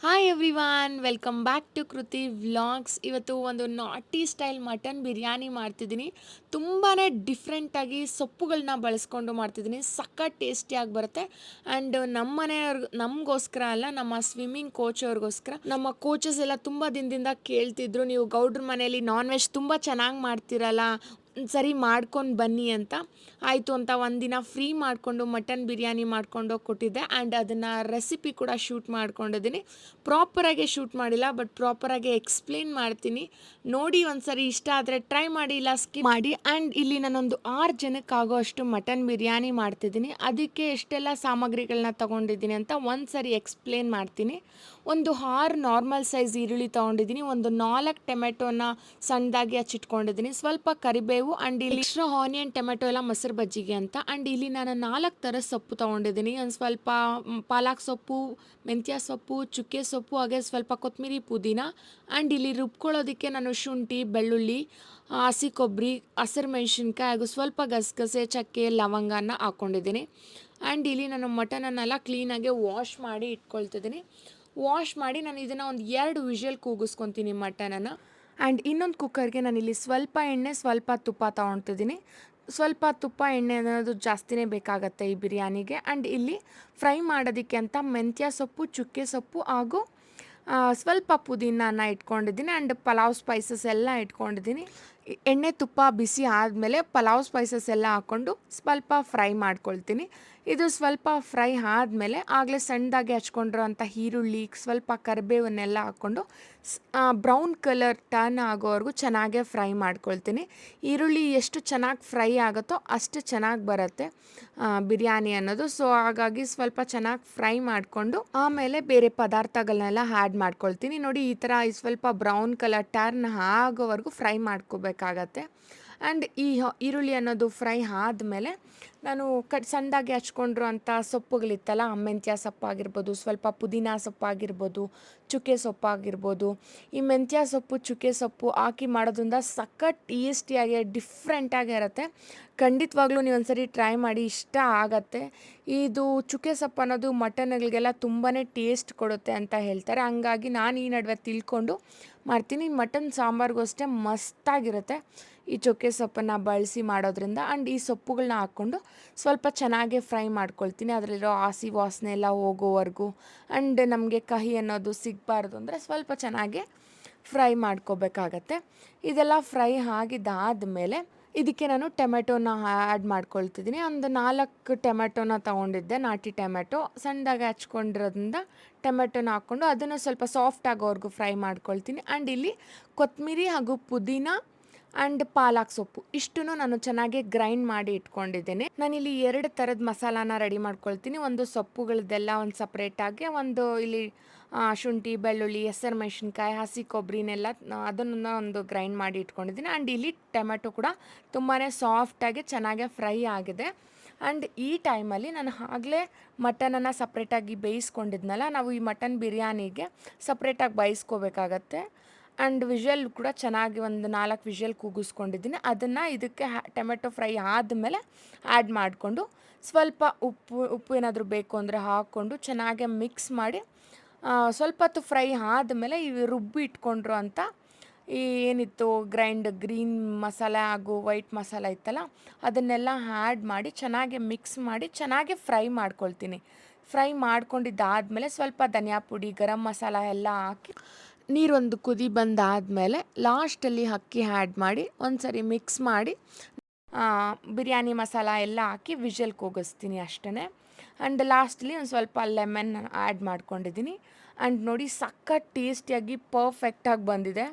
Hi everyone welcome back to Kriti vlogs ಇವತ್ತು ಒಂದು ನಾಟಿ ಸ್ಟೈಲ್ ಮಟನ್ ಬಿರಿಯಾನಿ ಮಾಡ್ತಿದ್ದೀನಿ ತುಂಬಾ ಡಿಫ್ರೆಂಟಾಗಿ ಸೊಪ್ಪುಗಳನ್ನ ಬಳಸ್ಕೊಂಡು ಮಾಡ್ತಿದ್ದೀನಿ ಸಖತ್ ಟೇಸ್ಟಿಯಾಗಿ ಬರುತ್ತೆ ಆ್ಯಂಡ್ ನಮ್ಮ ಮನೆಯವ್ರಿಗೆ ನಮಗೋಸ್ಕರ ಅಲ್ಲ ನಮ್ಮ ಸ್ವಿಮ್ಮಿಂಗ್ ಕೋಚ್ ಅವ್ರಿಗೋಸ್ಕರ ನಮ್ಮ ಕೋಚಸ್ ಎಲ್ಲ ತುಂಬ ದಿನದಿಂದ ಕೇಳ್ತಿದ್ರು ನೀವು ಗೌಡ್ರ ಮನೆಯಲ್ಲಿ ನಾನ್ ವೆಜ್ ತುಂಬ ಚೆನ್ನಾಗಿ ಮಾಡ್ತಿರಲ್ಲ ಸರಿ ಮಾಡ್ಕೊಂಡು ಬನ್ನಿ ಅಂತ ಆಯಿತು ಅಂತ ಒಂದಿನ ಫ್ರೀ ಮಾಡಿಕೊಂಡು ಮಟನ್ ಬಿರಿಯಾನಿ ಮಾಡ್ಕೊಂಡು ಕೊಟ್ಟಿದ್ದೆ ಆ್ಯಂಡ್ ಅದನ್ನು ರೆಸಿಪಿ ಕೂಡ ಶೂಟ್ ಮಾಡ್ಕೊಂಡಿದ್ದೀನಿ. ಪ್ರಾಪರಾಗೆ ಶೂಟ್ ಮಾಡಿಲ್ಲ ಬಟ್ ಪ್ರಾಪರಾಗೆ ಎಕ್ಸ್ಪ್ಲೇನ್ ಮಾಡ್ತೀನಿ. ನೋಡಿ ಒಂದು ಸರಿ ಇಷ್ಟ ಆದರೆ ಟ್ರೈ ಮಾಡಿ ಇಲ್ಲ ಸ್ಕಿಪ್ ಮಾಡಿ ಆ್ಯಂಡ್ ಇಲ್ಲಿ ನಾನೊಂದು ಆರು ಜನಕ್ಕೆ ಆಗೋ ಅಷ್ಟು ಮಟನ್ ಬಿರಿಯಾನಿ ಮಾಡ್ತಿದ್ದೀನಿ. ಅದಕ್ಕೆ ಎಷ್ಟೆಲ್ಲ ಸಾಮಗ್ರಿಗಳನ್ನ ತೊಗೊಂಡಿದ್ದೀನಿ ಅಂತ ಒಂದು ಸರಿ ಎಕ್ಸ್ಪ್ಲೇನ್ ಮಾಡ್ತೀನಿ. ಒಂದು ಆರು ನಾರ್ಮಲ್ ಸೈಜ್ ಈರುಳ್ಳಿ ತೊಗೊಂಡಿದ್ದೀನಿ, ಒಂದು ನಾಲ್ಕು ಟೊಮೆಟೋನ ಸಣ್ಣದಾಗಿ ಹಚ್ಚಿಟ್ಕೊಂಡಿದ್ದೀನಿ. ಸ್ವಲ್ಪ ಕರಿಬೇವು ಆ್ಯಂಡ್ ಇಲ್ಲಿ ಎಕ್ಸ್ಟ್ರಾ ಆನಿಯನ್ ಟೊಮೆಟೊ ಎಲ್ಲ ಮೊಸರು ಬಜ್ಜಿಗೆ ಅಂತ. ಅಂಡ್ ಇಲ್ಲಿ ನಾನು ನಾಲ್ಕು ಥರ ಸೊಪ್ಪು ತೊಗೊಂಡಿದ್ದೀನಿ. ಒಂದು ಸ್ವಲ್ಪ ಪಾಲಕ್ ಸೊಪ್ಪು, ಮೆಂತ್ಯ ಸೊಪ್ಪು, ಚುಕ್ಕೆ ಸೊಪ್ಪು, ಹಾಗೆ ಸ್ವಲ್ಪ ಕೊತ್ತಂಬರಿ ಪುದೀನ. ಆ್ಯಂಡ್ ಇಲ್ಲಿ ರುಬ್ಕೊಳ್ಳೋದಕ್ಕೆ ನಾನು ಶುಂಠಿ, ಬೆಳ್ಳುಳ್ಳಿ, ಹಸಿ ಕೊಬ್ಬರಿ, ಹಸಿರು ಮೆಣಸಿನ್ಕಾಯಿ ಹಾಗೂ ಸ್ವಲ್ಪ ಗಸಗಸೆ, ಚಕ್ಕೆ, ಲವಂಗನ ಹಾಕ್ಕೊಂಡಿದ್ದೀನಿ ಆ್ಯಂಡ್ ಇಲ್ಲಿ ನಾನು ಮಟನನ್ನೆಲ್ಲ ಕ್ಲೀನಾಗೆ ವಾಶ್ ಮಾಡಿ ಇಟ್ಕೊಳ್ತಿದ್ದೀನಿ. ವಾಶ್ ಮಾಡಿ ನಾನು ಇದನ್ನು ಒಂದು ಎರಡು ವಿಷಲ್ ಕೂಗಿಸ್ಕೊತೀನಿ ಮಟನನ್ನು ಆ್ಯಂಡ್ ಇನ್ನೊಂದು ಕುಕ್ಕರ್ಗೆ ನಾನಿಲ್ಲಿ ಸ್ವಲ್ಪ ಎಣ್ಣೆ, ಸ್ವಲ್ಪ ತುಪ್ಪ ತೊಗೊಳ್ತಿದ್ದೀನಿ ಸ್ವಲ್ಪ ತುಪ್ಪ, ಎಣ್ಣೆ ಅನ್ನೋದು ಜಾಸ್ತಿನೇ ಬೇಕಾಗತ್ತೆ ಈ ಬಿರಿಯಾನಿಗೆ. ಆ್ಯಂಡ್ ಇಲ್ಲಿ ಫ್ರೈ ಮಾಡೋದಕ್ಕೆ ಅಂತ ಮೆಂತ್ಯ ಸೊಪ್ಪು, ಚುಕ್ಕೆ ಸೊಪ್ಪು ಹಾಗೂ ಸ್ವಲ್ಪ ಪುದೀನಾನ ಇಟ್ಕೊಂಡಿದ್ದೀನಿ. ಆ್ಯಂಡ್ ಪಲಾವ್ ಸ್ಪೈಸಸ್ ಎಲ್ಲ ಇಟ್ಕೊಂಡಿದ್ದೀನಿ. ಎಣ್ಣೆ ತುಪ್ಪ ಬಿಸಿ ಆದಮೇಲೆ ಪಲಾವ್ ಸ್ಪೈಸಸ್ ಎಲ್ಲ ಹಾಕ್ಕೊಂಡು ಸ್ವಲ್ಪ ಫ್ರೈ ಮಾಡ್ಕೊಳ್ತೀನಿ. ಇದು ಸ್ವಲ್ಪ ಫ್ರೈ ಆದಮೇಲೆ ಆಗಲೇ ಸಣ್ಣದಾಗಿ ಹಚ್ಕೊಂಡಿರೋ ಅಂಥ ಈರುಳ್ಳಿ, ಸ್ವಲ್ಪ ಕರಿಬೇವನ್ನೆಲ್ಲ ಹಾಕ್ಕೊಂಡು ಬ್ರೌನ್ ಕಲರ್ ಟರ್ನ್ ಆಗೋವರೆಗೂ ಚೆನ್ನಾಗೇ ಫ್ರೈ ಮಾಡ್ಕೊಳ್ತೀನಿ. ಈರುಳ್ಳಿ ಎಷ್ಟು ಚೆನ್ನಾಗಿ ಫ್ರೈ ಆಗುತ್ತೋ ಅಷ್ಟು ಚೆನ್ನಾಗಿ ಬರುತ್ತೆ ಬಿರಿಯಾನಿ ಅನ್ನೋದು. ಸೊ ಹಾಗಾಗಿ ಸ್ವಲ್ಪ ಚೆನ್ನಾಗಿ ಫ್ರೈ ಮಾಡಿಕೊಂಡು ಆಮೇಲೆ ಬೇರೆ ಪದಾರ್ಥಗಳನ್ನೆಲ್ಲ ಆ್ಯಡ್ ಮಾಡ್ಕೊಳ್ತೀನಿ. ನೋಡಿ, ಈ ಥರ ಸ್ವಲ್ಪ ಬ್ರೌನ್ ಕಲರ್ ಟರ್ನ್ ಆಗೋವರೆಗೂ ಫ್ರೈ ಮಾಡ್ಕೋಬೇಕಾಗತ್ತೆ ಆ್ಯಂಡ್ ಈ ಈರುಳ್ಳಿ ಅನ್ನೋದು ಫ್ರೈ ಆದಮೇಲೆ ನಾನು ಕಟ್ ಸಣ್ಣದಾಗಿ ಹಚ್ಕೊಂಡಿರೋ ಅಂಥ ಸೊಪ್ಪುಗಳಿತ್ತಲ್ಲ ಮೆಂತ್ಯ ಸೊಪ್ಪಾಗಿರ್ಬೋದು, ಸ್ವಲ್ಪ ಪುದೀನ ಸೊಪ್ಪಾಗಿರ್ಬೋದು ಚುಕ್ಕೆ ಸೊಪ್ಪಾಗಿರ್ಬೋದು, ಈ ಮೆಂತ್ಯ ಸೊಪ್ಪು, ಚುಕ್ಕೆ ಸೊಪ್ಪು ಹಾಕಿ ಮಾಡೋದ್ರಿಂದ ಸಖತ್ ಟೇಸ್ಟಿಯಾಗಿ ಡಿಫ್ರೆಂಟಾಗಿ ಇರುತ್ತೆ. ಖಂಡಿತವಾಗ್ಲೂ ನೀವು ಒಂದ್ಸರಿ ಟ್ರೈ ಮಾಡಿ ಇಷ್ಟ ಆಗತ್ತೆ. ಇದು ಚುಕ್ಕೆ ಸೊಪ್ಪು ಅನ್ನೋದು ಮಟನ್ಗಳಿಗೆಲ್ಲ ತುಂಬಾ ಟೇಸ್ಟ್ ಕೊಡುತ್ತೆ ಅಂತ ಹೇಳ್ತಾರೆ. ಹಂಗಾಗಿ ನಾನು ಈ ನಡುವೆ ತಿಳ್ಕೊಂಡು ಮಾಡ್ತೀನಿ. ಮಟನ್ ಸಾಂಬಾರ್ಗೂ ಅಷ್ಟೇ ಮಸ್ತಾಗಿರುತ್ತೆ. ಈ ಚುಕ್ಕೆ ಸೊಪ್ಪನ್ನು ಬಳಸಿ ಮಾಡೋದ್ರಿಂದ ಆ್ಯಂಡ್ ಈ ಸೊಪ್ಪುಗಳನ್ನ ಹಾಕ್ಕೊಂಡು ಸ್ವಲ್ಪ ಚೆನ್ನಾಗಿ ಫ್ರೈ ಮಾಡ್ಕೊಳ್ತೀನಿ. ಅದರಲ್ಲಿರೋ ಹಸಿ ವಾಸನೆ ಎಲ್ಲ ಹೋಗೋವರೆಗೂ ಆ್ಯಂಡ್ ನಮಗೆ ಕಹಿ ಅನ್ನೋದು ಸಿಗಬಾರ್ದು ಅಂದರೆ ಸ್ವಲ್ಪ ಚೆನ್ನಾಗಿ ಫ್ರೈ ಮಾಡ್ಕೋಬೇಕಾಗತ್ತೆ. ಇದೆಲ್ಲ ಫ್ರೈ ಆಗಿದ್ದಾದಮೇಲೆ ಇದಕ್ಕೆ ನಾನು ಟೊಮೆಟೊನ ಆ್ಯಡ್ ಮಾಡ್ಕೊಳ್ತಿದ್ದೀನಿ. ಒಂದು ನಾಲ್ಕು ಟೊಮೆಟೊನ ತೊಗೊಂಡಿದ್ದೆ, ನಾಟಿ ಟೊಮೆಟೊ. ಸಣ್ಣದಾಗಿ ಹಚ್ಕೊಂಡಿರೋದ್ರಿಂದ ಟೊಮೆಟೊನ ಹಾಕ್ಕೊಂಡು ಅದನ್ನು ಸ್ವಲ್ಪ ಸಾಫ್ಟ್ ಆಗೋವರೆಗೂ ಫ್ರೈ ಮಾಡ್ಕೊಳ್ತೀನಿ. ಆ್ಯಂಡ್ ಇಲ್ಲಿ ಕೊತ್ತಂಬರಿ ಹಾಗೂ ಪುದೀನ ಆ್ಯಂಡ್ ಪಾಲಕ್ ಸೊಪ್ಪು. ಇಷ್ಟು ನಾನು ಚೆನ್ನಾಗಿ ಗ್ರೈಂಡ್ ಮಾಡಿ ಇಟ್ಕೊಂಡಿದ್ದೇನೆ. ನಾನಿಲ್ಲಿ ಎರಡು ಥರದ ಮಸಾಲಾನ ರೆಡಿ ಮಾಡ್ಕೊಳ್ತೀನಿ. ಒಂದು ಸೊಪ್ಪುಗಳದ್ದೆಲ್ಲ ಒಂದು ಸಪ್ರೇಟಾಗಿ ಒಂದು ಇಲ್ಲಿ ಶುಂಠಿ, ಬೆಳ್ಳುಳ್ಳಿ, ಹೆಸರು ಮೆಣಸಿನ್ಕಾಯಿ, ಹಸಿ ಕೊಬ್ಬರಿನೆಲ್ಲ ಅದನ್ನು ಒಂದು ಗ್ರೈಂಡ್ ಮಾಡಿ ಇಟ್ಕೊಂಡಿದ್ದೀನಿ. ಆ್ಯಂಡ್ ಇಲ್ಲಿ ಟೊಮೆಟೊ ಕೂಡ ತುಂಬಾ ಸಾಫ್ಟಾಗಿ ಚೆನ್ನಾಗಿ ಫ್ರೈ ಆಗಿದೆ. ಆ್ಯಂಡ್ ಈ ಟೈಮಲ್ಲಿ ನಾನು ಆಗಲೇ ಮಟನನ್ನು ಸಪ್ರೇಟಾಗಿ ಬೇಯಿಸ್ಕೊಂಡಿದ್ನಲ್ಲ, ನಾವು ಈ ಮಟನ್ ಬಿರಿಯಾನಿಗೆ ಸಪ್ರೇಟಾಗಿ ಬೇಯಿಸ್ಕೋಬೇಕಾಗತ್ತೆ. ಆ್ಯಂಡ್ ವಿಷಲ್ ಕೂಡ ಚೆನ್ನಾಗಿ ಒಂದು ನಾಲ್ಕು ವಿಷಲ್ ಕೂಗಿಸ್ಕೊಂಡಿದ್ದೀನಿ. ಅದನ್ನು ಇದಕ್ಕೆ ಟೊಮೆಟೊ ಫ್ರೈ ಆದಮೇಲೆ ಆ್ಯಡ್ ಮಾಡಿಕೊಂಡು ಸ್ವಲ್ಪ ಉಪ್ಪು ಉಪ್ಪು ಏನಾದರೂ ಬೇಕು ಅಂದರೆ ಹಾಕ್ಕೊಂಡು ಚೆನ್ನಾಗಿ ಮಿಕ್ಸ್ ಮಾಡಿ ಸ್ವಲ್ಪ ಹೊತ್ತು ಫ್ರೈ ಆದಮೇಲೆ ಇವು ರುಬ್ಬಿ ಇಟ್ಕೊಂಡ್ರು ಅಂತ ಈ ಏನಿತ್ತು ಗ್ರೈಂಡ್ ಗ್ರೀನ್ ಮಸಾಲ ಹಾಗೂ ವೈಟ್ ಮಸಾಲ ಇತ್ತಲ್ಲ, ಅದನ್ನೆಲ್ಲ ಆ್ಯಡ್ ಮಾಡಿ ಚೆನ್ನಾಗಿ ಮಿಕ್ಸ್ ಮಾಡಿ ಚೆನ್ನಾಗಿ ಫ್ರೈ ಮಾಡ್ಕೊಳ್ತೀನಿ. ಫ್ರೈ ಮಾಡ್ಕೊಂಡಿದ್ದಾದಮೇಲೆ ಸ್ವಲ್ಪ ಧನಿಯಾ ಪುಡಿ, ಗರಂ ಮಸಾಲ ಎಲ್ಲ ಹಾಕಿ ನೀರೊಂದು ಕುದಿ ಬಂದಾದಮೇಲೆ ಲಾಸ್ಟಲ್ಲಿ ಅಕ್ಕಿ ಆ್ಯಡ್ ಮಾಡಿ ಒಂದು ಸರಿ ಮಿಕ್ಸ್ ಮಾಡಿ ಬಿರಿಯಾನಿ ಮಸಾಲ ಎಲ್ಲ ಹಾಕಿ ವಿಷಲ್ ಕೂಗಿಸ್ತೀನಿ ಅಷ್ಟೇ ಆ್ಯಂಡ್ ಲಾಸ್ಟಲ್ಲಿ ಒಂದು ಸ್ವಲ್ಪ ಲೆಮನ್ ಆ್ಯಡ್ ಮಾಡ್ಕೊಂಡಿದ್ದೀನಿ. ಆ್ಯಂಡ್ ನೋಡಿ ಸಖತ್ ಟೇಸ್ಟಿಯಾಗಿ ಪರ್ಫೆಕ್ಟಾಗಿ ಬಂದಿದೆ.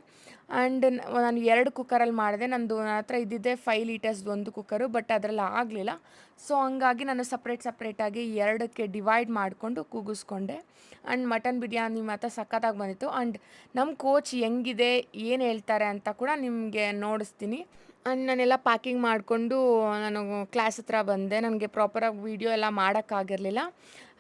ಆ್ಯಂಡ್ ನಾನು ಎರಡು ಕುಕ್ಕರಲ್ಲಿ ಮಾಡಿದೆ. ನಂದು ನನ್ನ ಹತ್ರ ಇದ್ದಿದ್ದೆ ಫೈವ್ ಲೀಟರ್ಸ್ದು ಒಂದು ಕುಕ್ಕರು ಬಟ್ ಅದರಲ್ಲಿ ಆಗಲಿಲ್ಲ. ಸೊ ಹಂಗಾಗಿ ನಾನು ಸಪ್ರೇಟ್ ಸಪ್ರೇಟಾಗಿ ಎರಡಕ್ಕೆ ಡಿವೈಡ್ ಮಾಡಿಕೊಂಡು ಕೂಗಿಸ್ಕೊಂಡೆ. ಆ್ಯಂಡ್ ಮಟನ್ ಬಿರಿಯಾನಿ ಮಾತ್ರ ಸಖತ್ತಾಗಿ ಬಂದಿತ್ತು. ಆ್ಯಂಡ್ ನಮ್ಮ ಕೋಚ್ ಹೆಂಗಿದೆ, ಏನು ಹೇಳ್ತಾರೆ ಅಂತ ಕೂಡ ನಿಮಗೆ ನೋಡಿಸ್ತೀನಿ. ನಾನೆಲ್ಲ ಪ್ಯಾಕಿಂಗ್ ಮಾಡಿಕೊಂಡು, ನಾನು ಕ್ಲಾಸ್ ಹತ್ರ ಬಂದೆ. ನನಗೆ ಪ್ರಾಪರಾಗಿ ವೀಡಿಯೋ ಎಲ್ಲ ಮಾಡೋಕ್ಕಾಗಿರಲಿಲ್ಲ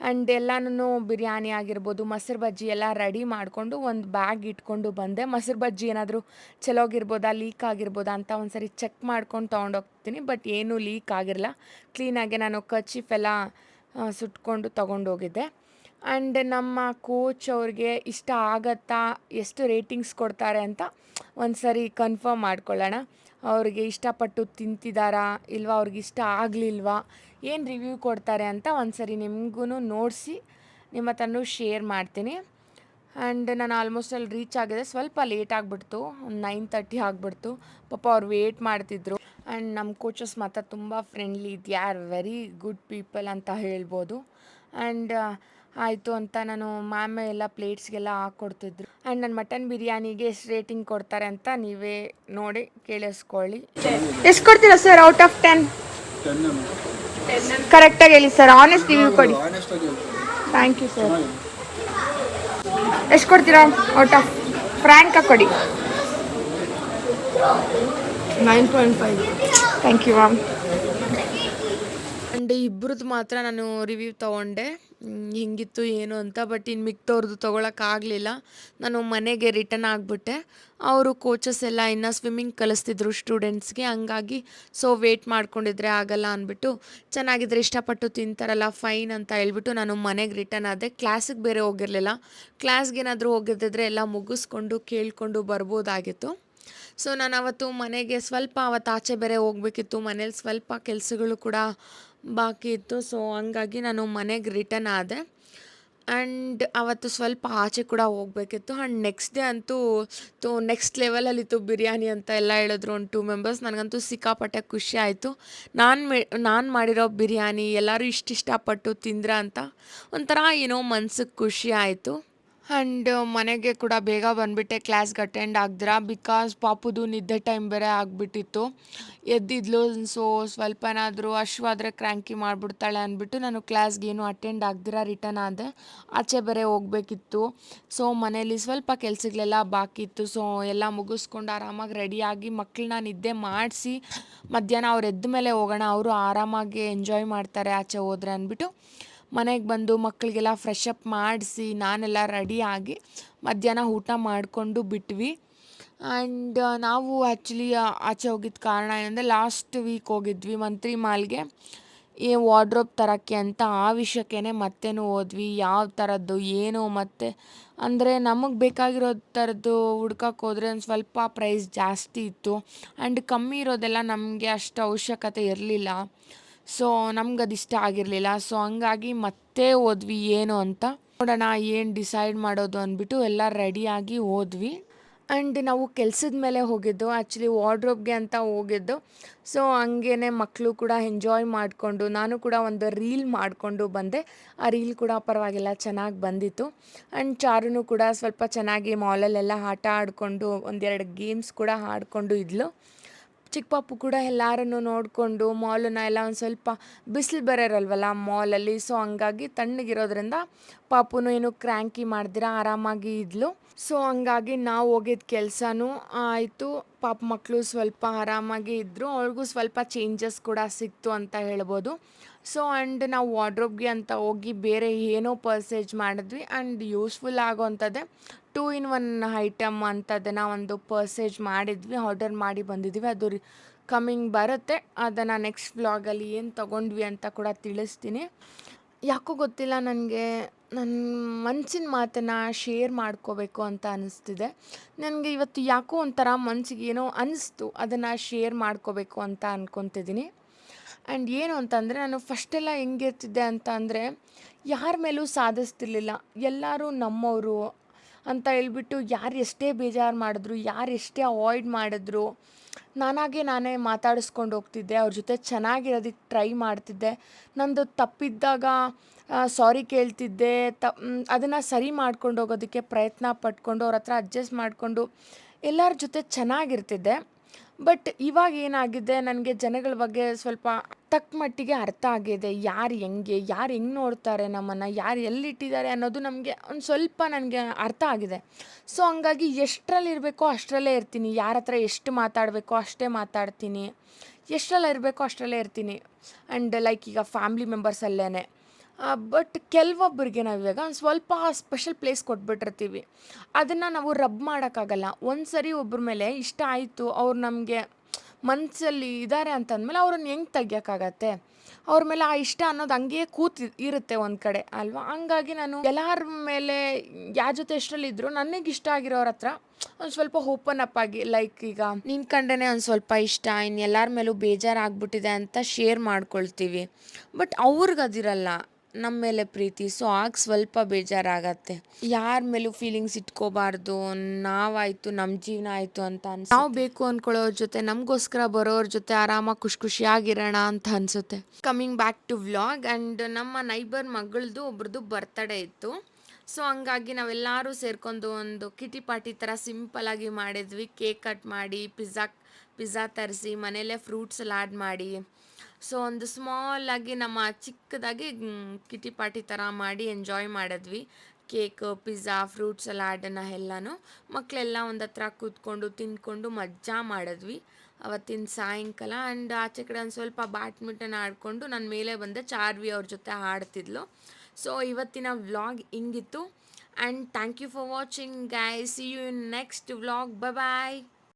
ಆ್ಯಂಡ್ ಎಲ್ಲನೂ ಬಿರಿಯಾನಿ ಆಗಿರ್ಬೋದು, ಮೊಸರು ಬಜ್ಜಿ ಎಲ್ಲ ರೆಡಿ ಮಾಡಿಕೊಂಡು ಒಂದು ಬ್ಯಾಗ್ ಇಟ್ಕೊಂಡು ಬಂದೆ. ಮೊಸರು ಬಜ್ಜಿ ಏನಾದರೂ ಚಲೋಗಿರ್ಬೋದಾ ಲೀಕ್ ಆಗಿರ್ಬೋದಾ ಅಂತ ಒಂದು ಸರಿ ಚೆಕ್ ಮಾಡ್ಕೊಂಡು ತೊಗೊಂಡೋಗ್ತೀನಿ ಬಟ್ ಏನೂ ಲೀಕ್ ಆಗಿರಲ್ಲ ಕ್ಲೀನಾಗೆ ನಾನು ಕಚಿಫ್ ಎಲ್ಲ ಸುಟ್ಕೊಂಡು ತೊಗೊಂಡೋಗಿದ್ದೆ ಆ್ಯಂಡ್ ನಮ್ಮ ಕೋಚ್ ಅವ್ರಿಗೆ ಇಷ್ಟ ಆಗತ್ತಾ, ಎಷ್ಟು ರೇಟಿಂಗ್ಸ್ ಕೊಡ್ತಾರೆ ಅಂತ ಒಂದು ಸರಿ ಕನ್ಫರ್ಮ್ ಮಾಡ್ಕೊಳ್ಳೋಣ. ಅವ್ರಿಗೆ ಇಷ್ಟಪಟ್ಟು ತಿಂತಿದ್ದಾರಾ ಇಲ್ವಾ, ಅವ್ರಿಗೆ ಇಷ್ಟ ಆಗಲಿಲ್ವಾ, ಏನು ರಿವ್ಯೂ ಕೊಡ್ತಾರೆ ಅಂತ ಒಂದು ಸರಿ ನಿಮಗೂ ನೋಡಿಸಿ ನಿಮ್ಮ ಹತ್ರನೂ ಶೇರ್ ಮಾಡ್ತೀನಿ. ಆ್ಯಂಡ್ ನಾನು ಆಲ್ಮೋಸ್ಟ್ ಅಲ್ಲಿ ರೀಚ್ ಆಗಿದೆ, ಸ್ವಲ್ಪ ಲೇಟ್ ಆಗಿಬಿಡ್ತು, ಒಂದು ನೈನ್ ತರ್ಟಿ ಆಗಿಬಿಡ್ತು. ಪಾಪ ಅವ್ರು ವೇಟ್ ಮಾಡ್ತಿದ್ರು. ಆ್ಯಂಡ್ ನಮ್ಮ ಕೋಚಸ್ ಮಾತ್ರ ತುಂಬ ಫ್ರೆಂಡ್ಲಿ ಇದು ವೆರಿ ಗುಡ್ ಪೀಪಲ್ ಅಂತ ಹೇಳ್ಬೋದು. ಆ್ಯಂಡ್ ಆಯಿತು ಅಂತ ನಾನು ಮ್ಯಾಮ್ ಎಲ್ಲ ಪ್ಲೇಟ್ಸ್ಗೆಲ್ಲ ಹಾಕ್ಕೊಡ್ತಿದ್ರು ಆ್ಯಂಡ್ ನನ್ನ ಮಟನ್ ಬಿರಿಯಾನಿಗೆ ಎಷ್ಟು ರೇಟಿಂಗ್ ಕೊಡ್ತಾರೆ ಅಂತ ನೀವೇ ನೋಡಿ ಕೇಳಿಸ್ಕೊಳ್ಳಿ. ಎಷ್ಟು ಕೊಡ್ತೀರಾ ಸರ್ ಔಟ್ ಆಫ್ ಟೆನ್? ಕರೆಕ್ಟಾಗಿ ಹೇಳಿ ಸರ್ ಆನೆಸ್ಟ್ ರಿವ್ಯೂ ಕೊಡಿ. ಥ್ಯಾಂಕ್ ಯು ಸರ್ ಎಷ್ಟು ಕೊಡ್ತೀರಾ ಔಟ್ ಆಫ್ ಫ್ರ್ಯಾಂಕ್ ಕೊಡಿ. Nine point five. Thank you ma'am and ಇಬ್ಬರದ್ದು ಮಾತ್ರ ನಾನು ರಿವ್ಯೂ ತೊಗೊಂಡೆ. ಹೆಂಗಿತ್ತು ಏನು ಅಂತ ಬಟ್ ಇನ್ನು ಮಿಕ್ತವ್ರದ್ದು ತೊಗೊಳಕ್ಕಾಗಲಿಲ್ಲ ನಾನು ಮನೆಗೆ ರಿಟರ್ನ್ ಆಗಿಬಿಟ್ಟೆ. ಅವರು ಕೋಚಸ್ ಎಲ್ಲ ಇನ್ನು ಸ್ವಿಮ್ಮಿಂಗ್ ಕಲಿಸ್ತಿದ್ರು ಸ್ಟೂಡೆಂಟ್ಸ್ಗೆ ಹಂಗಾಗಿ ಸೊ ವೇಟ್ ಮಾಡ್ಕೊಂಡಿದ್ರೆ ಆಗಲ್ಲ ಅಂದ್ಬಿಟ್ಟು ಚೆನ್ನಾಗಿದ್ರೆ ಇಷ್ಟಪಟ್ಟು ತಿಂತಾರಲ್ಲ ಫೈನ್ ಅಂತ ಹೇಳ್ಬಿಟ್ಟು ನಾನು ಮನೆಗೆ ರಿಟರ್ನ್ ಆದೆ. ಕ್ಲಾಸಿಗೆ ಬೇರೆ ಹೋಗಿರಲಿಲ್ಲ. ಕ್ಲಾಸ್ಗೇನಾದರೂ ಹೋಗಿದ್ದಿದ್ರೆ ಎಲ್ಲ ಮುಗಿಸ್ಕೊಂಡು ಕೇಳಿಕೊಂಡು ಬರ್ಬೋದಾಗಿತ್ತು. ಸೊ ನಾನು ಅವತ್ತು ಮನೆಗೆ ಸ್ವಲ್ಪ ಅವತ್ತು ಆಚೆ ಬೇರೆ ಹೋಗಬೇಕಿತ್ತು. ಮನೇಲಿ ಸ್ವಲ್ಪ ಕೆಲಸಗಳು ಕೂಡ ಬಾಕಿ ಇತ್ತು. ಸೊ ಹಂಗಾಗಿ ನಾನು ಮನೆಗೆ ರಿಟರ್ನ್ ಆದೆ. ಆ್ಯಂಡ್ ಅವತ್ತು ಸ್ವಲ್ಪ ಆಚೆ ಕೂಡ ಹೋಗಬೇಕಿತ್ತು. ಆ್ಯಂಡ್ ನೆಕ್ಸ್ಟ್ ಡೇ ಅಂತೂ, ತೋ ನೆಕ್ಸ್ಟ್ ಲೆವೆಲಲ್ಲಿತ್ತು ಬಿರಿಯಾನಿ ಅಂತ ಎಲ್ಲ ಹೇಳಿದ್ರು ಒಂದು ಟೂ ಮೆಂಬರ್ಸ್ ನನಗಂತೂ ಸಿಕ್ಕಾಪಟ್ಟೆ ಖುಷಿ ಆಯಿತು. ನಾನು ಮೇ, ನಾನು ಮಾಡಿರೋ ಬಿರಿಯಾನಿ ಎಲ್ಲರೂ ಇಷ್ಟಿಷ್ಟಪಟ್ಟು ತಿಂದ್ರ ಅಂತ ಒಂಥರ ಏನೋ ಮನ್ಸಿಗೆ ಖುಷಿ ಆಯಿತು. ಆ್ಯಂಡ್ ಮನೆಗೆ ಕೂಡ ಬೇಗ ಬಂದುಬಿಟ್ಟೆ ಕ್ಲಾಸ್ಗೆ ಅಟೆಂಡ್ ಆಗ್ದಿರ? ಬಿಕಾಸ್ ಪಾಪುದು ನಿದ್ದೆ ಟೈಮ್ ಬೇರೆ ಆಗಿಬಿಟ್ಟಿತ್ತು. ಎದ್ದಿದ್ಲು ಸೊ ಸ್ವಲ್ಪನಾದರೂ ಅಶ್ವಾದರೆ ಕ್ರ್ಯಾಂಕಿ ಮಾಡಿಬಿಡ್ತಾಳೆ ಅಂದ್ಬಿಟ್ಟು ನಾನು ಕ್ಲಾಸ್ಗೆ ಏನು ಅಟೆಂಡ್ ಆಗ್ದಿರ ರಿಟರ್ನ್ ಆದೆ. ಆಚೆ ಬೇರೆ ಹೋಗ್ಬೇಕಿತ್ತು. ಸೊ ಮನೇಲಿ ಸ್ವಲ್ಪ ಕೆಲಸಗಳೆಲ್ಲ ಬಾಕಿ ಇತ್ತು. ಸೊ ಎಲ್ಲ ಮುಗಿಸ್ಕೊಂಡು ಆರಾಮಾಗಿ ರೆಡಿಯಾಗಿ ಮಕ್ಕಳನ್ನ ನಿದ್ದೆ ಮಾಡಿಸಿ ಮಧ್ಯಾಹ್ನ ಅವ್ರು ಎದ್ದ ಮೇಲೆ ಹೋಗೋಣ, ಅವರು ಆರಾಮಾಗಿ ಎಂಜಾಯ್ ಮಾಡ್ತಾರೆ ಆಚೆ ಹೋದ್ರೆ ಅಂದ್ಬಿಟ್ಟು. ಮನೆಗೆ ಬಂದು ಮಕ್ಕಳಿಗೆಲ್ಲ ಫ್ರೆಶ್ ಅಪ್ ಮಾಡಿಸಿ ನಾನೆಲ್ಲ ರೆಡಿಯಾಗಿ ಮಧ್ಯಾಹ್ನ ಊಟ ಮಾಡಿಕೊಂಡು ಬಿಟ್ವಿ. ಆ್ಯಂಡ್ ನಾವು ಆ್ಯಕ್ಚುಲಿ ಆಚೆ ಹೋಗಿದ್ದ ಕಾರಣ ಏನಂದರೆ ಲಾಸ್ಟ್ ವೀಕ್ ಹೋಗಿದ್ವಿ ಮಂತ್ರಿ ಮಾಲ್ಗೆ. ಈ ವಾರ್ಡ್ರೋಬ್ ತರೋಕ್ಕೆ ಅಂತ ಆ ವಿಷಯಕ್ಕೇ ಮತ್ತೇನು ಹೋದ್ವಿ. ಯಾವ ಥರದ್ದು ಏನು ಮತ್ತು? ಅಂದರೆ ನಮಗೆ ಬೇಕಾಗಿರೋ ಥರದ್ದು ಹುಡ್ಕಕ್ಕೆ ಹೋದರೆ ಒಂದು ಸ್ವಲ್ಪ ಪ್ರೈಸ್ ಜಾಸ್ತಿ ಇತ್ತು. ಆ್ಯಂಡ್ ಕಮ್ಮಿ ಇರೋದೆಲ್ಲ ನಮಗೆ ಅಷ್ಟು ಅವಶ್ಯಕತೆ ಇರಲಿಲ್ಲ. ಸೊ ನಮ್ಗೆ ಅದು ಇಷ್ಟ ಆಗಿರಲಿಲ್ಲ. ಸೊ ಹಂಗಾಗಿ ಮತ್ತೆ ಹೋದ್ವಿ. ಏನು ಅಂತ ನೋಡೋಣ, ಏನು ಡಿಸೈಡ್ ಮಾಡೋದು ಅಂದ್ಬಿಟ್ಟು ಎಲ್ಲ ರೆಡಿಯಾಗಿ ಹೋದ್ವಿ. ಆ್ಯಂಡ್ ನಾವು ಕೆಲಸದ ಮೇಲೆ ಹೋಗಿದ್ದು. ಆ್ಯಕ್ಚುಲಿ ವಾರ್ಡ್ರೋಬ್ಗೆ ಅಂತ ಹೋಗಿದ್ದು. ಸೊ ಹಂಗೇ ಮಕ್ಕಳು ಕೂಡ ಎಂಜಾಯ್ ಮಾಡಿಕೊಂಡು, ನಾನು ಕೂಡ ಒಂದು ರೀಲ್ ಮಾಡಿಕೊಂಡು ಬಂದೆ. ಆ ರೀಲ್ ಕೂಡ ಪರವಾಗಿಲ್ಲ, ಚೆನ್ನಾಗಿ ಬಂದಿತ್ತು. ಆ್ಯಂಡ್ ಚಾರುನು ಕೂಡ ಸ್ವಲ್ಪ ಚೆನ್ನಾಗಿ ಮಾಲಲ್ಲೆಲ್ಲ ಆಟ ಆಡಿಕೊಂಡು, ಒಂದೆರಡು ಗೇಮ್ಸ್ ಕೂಡ ಆಡಿಕೊಂಡು ಇದ್ಲು. ಚಿಕ್ಕ ಪಾಪು ಕೂಡ ಎಲ್ಲರನ್ನು ನೋಡಿಕೊಂಡು ಮಾಲನ್ನು ಎಲ್ಲ ಒಂದು ಸ್ವಲ್ಪ ಬಿಸಿಲು ಬರೋರಲ್ವಲ್ಲ ಮಾಲಲ್ಲಿ ಸೊ ಹಂಗಾಗಿ ತಣ್ಣಗಿರೋದ್ರಿಂದ ಪಾಪುನು ಏನು ಕ್ರ್ಯಾಂಕಿ ಮಾಡ್ದಿರ, ಆರಾಮಾಗಿ ಇದ್ಲು. ಸೊ ಹಂಗಾಗಿ ನಾವು ಹೋಗಿದ್ದ ಕೆಲಸನೂ ಆಯಿತು. ಪಾಪ ಮಕ್ಕಳು ಸ್ವಲ್ಪ ಆರಾಮಾಗಿ ಇದ್ದರು ಅವ್ರಿಗೂ ಸ್ವಲ್ಪ ಚೇಂಜಸ್ ಕೂಡ ಸಿಕ್ತು ಅಂತ ಹೇಳ್ಬೋದು. ಸೊ ಆ್ಯಂಡ್ ನಾವು ವಾರ್ಡ್ರೋಬ್ಗೆ ಅಂತ ಹೋಗಿ ಬೇರೆ ಏನೋ ಪರ್ಸೇಜ್ ಮಾಡಿದ್ವಿ. ಆ್ಯಂಡ್ ಯೂಸ್ಫುಲ್ ಆಗೋವಂಥದ್ದೇ ಟೂ ಇನ್ ಒನ್ ಐಟಮ್ ಅಂಥದ್ದನ್ನು ಒಂದು ಪರ್ಸೇಜ್ ಮಾಡಿದ್ವಿ, ಆರ್ಡರ್ ಮಾಡಿ ಬಂದಿದ್ವಿ ಅದು ಕಮ್ಮಿಂಗ್ ಬರುತ್ತೆ. ಅದನ್ನು ನೆಕ್ಸ್ಟ್ ವ್ಲಾಗಲ್ಲಿ ಏನು ತೊಗೊಂಡ್ವಿ ಅಂತ ಕೂಡ ತಿಳಿಸ್ತೀನಿ. ಯಾಕೋ ಗೊತ್ತಿಲ್ಲ, ನನಗೆ ನನ್ನ ಮನಸ್ಸಿನ ಮಾತನ್ನು ಶೇರ್ ಮಾಡ್ಕೋಬೇಕು ಅಂತ ಅನ್ನಿಸ್ತಿದೆ ನನಗೆ ಇವತ್ತು ಯಾಕೋ ಒಂಥರ ಮನಸ್ಸಿಗೆ ಏನೋ ಅನ್ನಿಸ್ತು ಅದನ್ನು ಶೇರ್ ಮಾಡ್ಕೋಬೇಕು ಅಂತ ಅಂದ್ಕೊತಿದ್ದೀನಿ ಆ್ಯಂಡ್ ಏನು ಅಂತಂದರೆ, ನಾನು ಫಸ್ಟೆಲ್ಲ ಹೆಂಗಿರ್ತಿದ್ದೆ ಅಂತ ಅಂದರೆ ಯಾರ ಮೇಲೂ ಸಾಧಿಸ್ತಿರ್ಲಿಲ್ಲ. ಎಲ್ಲರೂ ನಮ್ಮವರು ಅಂತ ಹೇಳ್ಬಿಟ್ಟು ಯಾರು ಎಷ್ಟೇ ಬೇಜಾರು ಮಾಡಿದ್ರು, ಯಾರು ಎಷ್ಟೇ ಅವಾಯ್ಡ್ ಮಾಡಿದ್ರು, ನಾನಾಗೆ ನಾನೇ ಮಾತಾಡಿಸ್ಕೊಂಡು ಹೋಗ್ತಿದ್ದೆ. ಅವ್ರ ಜೊತೆ ಚೆನ್ನಾಗಿರೋದಕ್ಕೆ ಟ್ರೈ ಮಾಡ್ತಿದ್ದೆ. ನಂದು ತಪ್ಪಿದ್ದಾಗ ಸಾರಿ ಕೇಳ್ತಿದ್ದೆ. ತ ಅದನ್ನು ಸರಿ ಮಾಡ್ಕೊಂಡು ಹೋಗೋದಕ್ಕೆ ಪ್ರಯತ್ನ ಪಟ್ಕೊಂಡು ಅವ್ರ ಹತ್ರ ಅಡ್ಜಸ್ಟ್ ಮಾಡಿಕೊಂಡು ಎಲ್ಲರ ಜೊತೆ ಚೆನ್ನಾಗಿರ್ತಿದ್ದೆ. ಬಟ್ ಇವಾಗ ಏನಾಗಿದೆ, ನನಗೆ ಜನಗಳ ಬಗ್ಗೆ ಸ್ವಲ್ಪ ತಕ್ಕ ಮಟ್ಟಿಗೆ ಅರ್ಥ ಆಗಿದೆ. ಯಾರು ಹೆಂಗೆ ಯಾರು ಹೆಂಗೆ ನೋಡ್ತಾರೆ ನಮ್ಮನ್ನು, ಯಾರು ಎಲ್ಲಿಟ್ಟಿದ್ದಾರೆ ಅನ್ನೋದು ನಮಗೆ ಒಂದು ಸ್ವಲ್ಪ ನನಗೆ ಅರ್ಥ ಆಗಿದೆ. ಸೊ ಹಂಗಾಗಿ ಎಷ್ಟರಲ್ಲಿರಬೇಕೋ ಅಷ್ಟರಲ್ಲೇ ಇರ್ತೀನಿ. ಯಾರ ಹತ್ರ ಎಷ್ಟು ಮಾತಾಡಬೇಕೋ ಅಷ್ಟೇ ಮಾತಾಡ್ತೀನಿ. ಎಷ್ಟರಲ್ಲಿ ಇರಬೇಕೋ ಅಷ್ಟರಲ್ಲೇ ಇರ್ತೀನಿ. ಆ್ಯಂಡ್ ಲೈಕ್ ಈಗ ಫ್ಯಾಮ್ಲಿ ಮೆಂಬರ್ಸಲ್ಲೇ ಬಟ್ ಕೆಲವೊಬ್ಬರಿಗೆ ನಾವು ಇವಾಗ ಒಂದು ಸ್ವಲ್ಪ ಸ್ಪೆಷಲ್ ಪ್ಲೇಸ್ ಕೊಟ್ಬಿಟ್ಟಿರ್ತೀವಿ. ಅದನ್ನು ನಾವು ರಬ್ ಮಾಡೋಕ್ಕಾಗಲ್ಲ. ಒಂದು ಸರಿ ಒಬ್ಬರ ಮೇಲೆ ಇಷ್ಟ ಆಯಿತು, ಅವ್ರು ನಮಗೆ ಮನಸ್ಸಲ್ಲಿ ಇದ್ದಾರೆ ಅಂತಂದಮೇಲೆ ಅವ್ರನ್ನ ಹೆಂಗೆ ತೆಗಿಯೋಕ್ಕಾಗತ್ತೆ ಅವ್ರ ಮೇಲೆ ಆ ಇಷ್ಟ ಅನ್ನೋದು ಹಂಗೆ ಕೂತಿ ಇರುತ್ತೆ ಒಂದು ಕಡೆ, ಅಲ್ವಾ? ಹಂಗಾಗಿ ನಾನು ಎಲ್ಲರ ಮೇಲೆ ಯಾವ ಜೊತೆ ಎಷ್ಟರಲ್ಲಿದ್ದರೂ ನನಗೆ ಇಷ್ಟ ಆಗಿರೋರ ಹತ್ರ ಒಂದು ಸ್ವಲ್ಪ ಓಪನ್ ಅಪ್ ಆಗಿ ಲೈಕ್ ಈಗ ನಿನ್ ಕಂಡೇ ಒಂದು ಸ್ವಲ್ಪ ಇಷ್ಟ ಇನ್ನು ಎಲ್ಲರ ಮೇಲೂ ಬೇಜಾರಾಗ್ಬಿಟ್ಟಿದೆ ಅಂತ ಶೇರ್ ಮಾಡ್ಕೊಳ್ತೀವಿ. ಬಟ್ ಅವ್ರಿಗೆ ಅದಿರಲ್ಲ. ನಮ್ಮ ಮೇಲೆ ಪ್ರೀತಿ. ಸೊ ಆಗ ಸ್ವಲ್ಪ ಬೇಜಾರಾಗತ್ತೆ. ಯಾರ ಮೇಲೂ ಫೀಲಿಂಗ್ಸ್ ಇಟ್ಕೋಬಾರ್ದು. ನಾವಾಯ್ತು ನಮ್ಮ ಜೀವನ ಆಯಿತು ಅಂತ ಅನ್ಸ ನಾವು ಬೇಕು ಅಂದ್ಕೊಳ್ಳೋರ ಜೊತೆ, ನಮಗೋಸ್ಕರ ಬರೋರ ಜೊತೆ ಆರಾಮಾಗಿ ಖುಷಿ ಖುಷಿಯಾಗಿರೋಣ ಅಂತ ಅನ್ಸುತ್ತೆ. Coming back to vlog and ನಮ್ಮ ನೈಬರ್ ಮಗಳದು ಒಬ್ರದ್ದು ಬರ್ತಡೇ ಇತ್ತು. ಸೊ ಹಂಗಾಗಿ ನಾವೆಲ್ಲರೂ ಸೇರ್ಕೊಂಡು ಒಂದು ಕಿಟಿ ಪಾರ್ಟಿ ಥರ ಸಿಂಪಲಾಗಿ ಮಾಡಿದ್ವಿ. ಕೇಕ್ ಕಟ್ ಮಾಡಿ ಪಿಜ್ಜಾ ಪಿಜ್ಜಾ ತರಿಸಿ ಮನೆಯಲ್ಲೇ ಫ್ರೂಟ್ಸ್ ಸಲಾಡ್ ಮಾಡಿ. ಸೊ ಒಂದು ಸ್ಮಾಲ್ ಆಗಿ ನಮ್ಮ ಚಿಕ್ಕದಾಗಿ ಕಿಟಿ ಪಾರ್ಟಿ ಥರ ಮಾಡಿ ಎಂಜಾಯ್ ಮಾಡಿದ್ವಿ. ಕೇಕ್ ಪಿಜ್ಜಾ ಫ್ರೂಟ್ ಸಲಾಡನ್ನು ಎಲ್ಲನೂ. ಮಕ್ಕಳೆಲ್ಲ ಒಂದು ಹತ್ರ ಕೂತ್ಕೊಂಡು, ತಿಂದ್ಕೊಂಡು ಮಜಾ ಮಾಡಿದ್ವಿ. ಅವತ್ತಿನ ಸಾಯಂಕಾಲ ಆ್ಯಂಡ್ ಆಚೆ ಕಡೆ ಒಂದು ಸ್ವಲ್ಪ ಬ್ಯಾಡ್ಮಿಂಟನ್ ಆಡಿಕೊಂಡು ನನ್ನ ಮೇಲೆ ಬಂದೆ ಚಾರ್ವಿ ಅವ್ರ ಜೊತೆ ಆಡ್ತಿದ್ಲು. ಸೊ ಇವತ್ತಿನ vlog ಹಿಂಗಿತ್ತು. And thank you for watching guy see you in next vlog bye